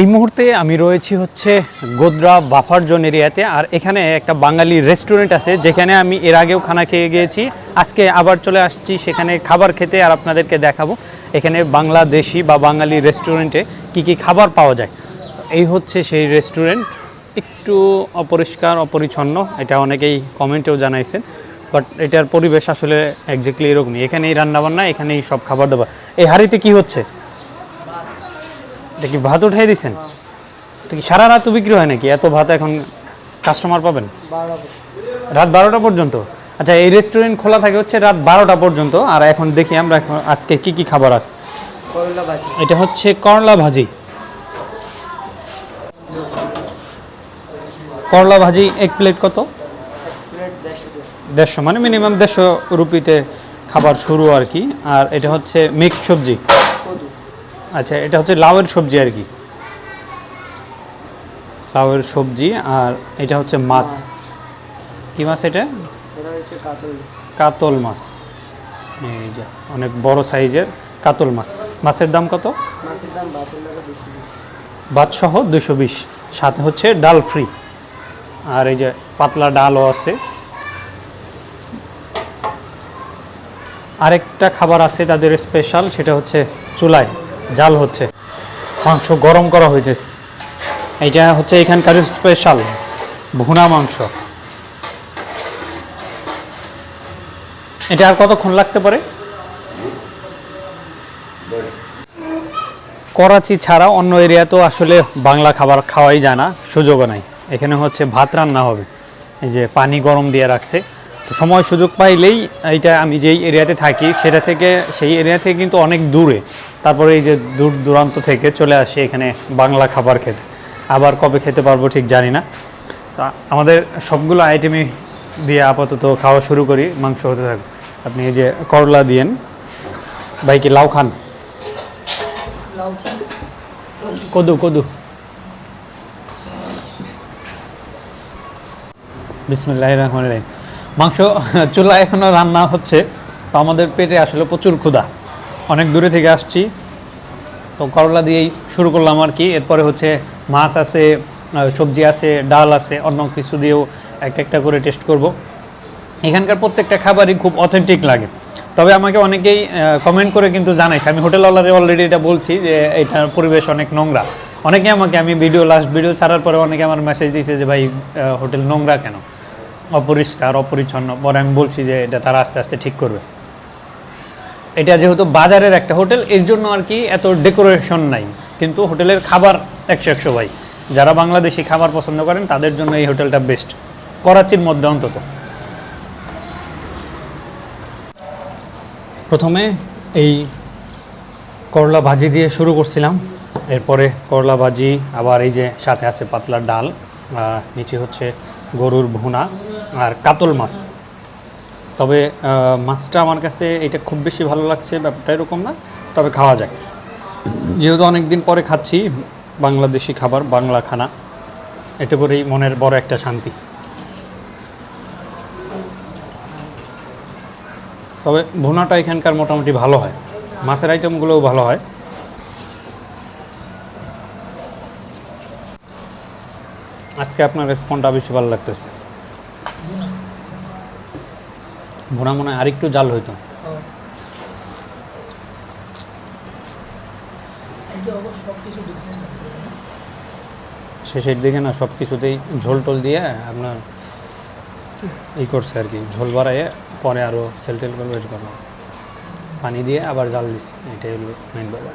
এই মুহূর্তে আমি রয়েছি হচ্ছে গোদ্রা বাফার জোন এরিয়াতে, আর এখানে একটা বাঙালি রেস্টুরেন্ট আছে, যেখানে আমি এর আগেও খানা খেয়ে গিয়েছি। আজকে আবার চলে আসছি সেখানে খাবার খেতে আর আপনাদেরকে দেখাবো, এখানে বাংলাদেশি বা বাঙালি রেস্টুরেন্টে কি কি খাবার পাওয়া যায়। এই হচ্ছে সেই রেস্টুরেন্ট একটু অপরিষ্কার, অপরিচ্ছন্ন, এটা অনেকেই কমেন্টেও জানাইছেন বাট এটার পরিবেশ আসলে একজাক্টলি এরকমই। এখানেই রান্নাবান্না, এখানেই সব খাবার দাবার। এই হাঁড়িতে কি হচ্ছে? এটা কি ভাত উঠাই দিছেন? এটা কি সারা রাত বিক্রি হয় নাকি? এত ভাত এখন কাস্টমার পাবেন? রাত বারোটা পর্যন্ত? আচ্ছা এই রেস্টুরেন্ট খোলা থাকে হচ্ছে রাত বারোটা পর্যন্ত। আর এখন দেখি আমরা এখন আজকে কি কি খাবার আছে। এটা হচ্ছে করলা ভাজি। করলা ভাজি এক প্লেট কত? দেড়শো। মানে মিনিমাম দেড়শো রুপিতে খাবার শুরু আর কি। আর এটা হচ্ছে মিক্স সবজি। আচ্ছা এটা হচ্ছে লাউয়ের সবজি আর কি। লাউয়ের সবজি আর এটা হচ্ছে মাছ। কি মাছ এটা? কাতল মাছ। এই যে অনেক বড় সাইজের কাতল মাছ। মাছের দাম কত? মাছের দাম বাতিল টাকা দুশো বিশ। ভাত সহ দুশো বিশ। সাথে হচ্ছে ডাল ফ্রি। আর এই যে পাতলা ডালও আছে। আরেকটা খাবার আছে তাদের স্পেশাল সেটা হচ্ছে চুলায়। জাল হচ্ছে। মাংস গরম করা হইতেছে। এইটা হচ্ছে এখানকার স্পেশাল ভুনা মাংস। এটা আর কতক্ষণ লাগতে পারে? করাচি ছাড়া অন্য এরিয়াতেও আসলে বাংলা খাবার খাওয়াই যায় না, সুযোগও নাই। এখানে হচ্ছে ভাত রান্না হবে। এই যে পানি গরম দিয়ে রাখছে। তো সময় সুযোগ পাইলেই এইটা আমি যেই এরিয়াতে থাকি, সেটা থেকে, সেই এরিয়া থেকে কিন্তু অনেক দূরে। তারপরে এই যে দূর দূরান্ত থেকে চলে আসি এখানে বাংলা খাবার খেতে। আবার কবে খেতে পারব ঠিক জানি না। তা আমাদের সবগুলো আইটেমই দিয়ে আপাতত খাওয়া শুরু করি মাংস হতে থাকবে আপনি এই যে করলা দিয়েন। ভাই কি লাউ খান? কদু কদু। বিসমুল্লাহ রহমান মাংস চুলা এখনও রান্না হচ্ছে তো আমাদের পেটে আসলে প্রচুর ক্ষুধা। অনেক দূরে থেকে আসছি। তো করলা দিয়েই শুরু করলাম আর কি। এরপরে হচ্ছে মাছ আছে সবজি আছে, ডাল আছে, অন্য কিছু দিয়েও একটা একটা করে টেস্ট করব। এখানকার প্রত্যেকটা খাবারই খুব অথেন্টিক লাগে। তবে আমাকে অনেকেই কমেন্ট করে কিন্তু জানাইছে। আমি হোটেল হোটেলওয়ালারে অলরেডি এটা বলছি যে এটার পরিবেশ অনেক নোংরা। অনেকে আমাকে, আমি ভিডিও লাস্ট ভিডিও ছাড়ার পরে অনেকে আমার মেসেজ দিয়েছে যে, ভাই হোটেল নোংরা কেন? অপরিষ্কার, অপরিচ্ছন্ন। পরে আমি বলছি যে, এটা তারা আস্তে আস্তে ঠিক করবে। এটা যেহেতু বাজারের একটা হোটেল, এর জন্য আর কি এত ডেকোরেশন নাই। কিন্তু হোটেলের খাবার একশো একশো ভাই। যারা বাংলাদেশি খাবার পছন্দ করেন, তাদের জন্য এই হোটেলটা বেস্ট করাচির মধ্যে অন্তত। প্রথমে এই করলা ভাজি দিয়ে শুরু করছিলাম। এরপরে করলা ভাজি, আবার এই যে সাথে আছে পাতলা ডাল নিচে হচ্ছে গরুর ভুনা আর কাতল মাছ। তবে মাছটা আমার কাছে এটা খুব বেশি ভালো লাগছে, ব্যাপারটা এরকম না, তবে খাওয়া যায়। যেহেতু অনেক দিন পরে খাচ্ছি, বাংলাদেশি খাবার, বাংলা খানা, এতে করেই মনের বড় একটা শান্তি। তবে ভুনাটা এখানকার মোটামুটি ভালো হয়। মাছের আইটেমগুলোও ভালো হয়। আজকে আপনার কোনটা বেশি ভালো লাগতেছে। ভুনা মনে হয় আরেকটু জাল হইতো। সব কিছু ডিফারেন্ট লাগতেছে না? শেষের দিকে না সব কিছুতেই ঝোল টোল দিয়ে আপনার ই করছে আর কি ঝোল বাড়াইয়ে পরে আরও সেল টেল করে ওয়েট করলাম পানি দিয়ে আবার জাল দিচ্ছে এটাই হলো মেন ব্যাপার।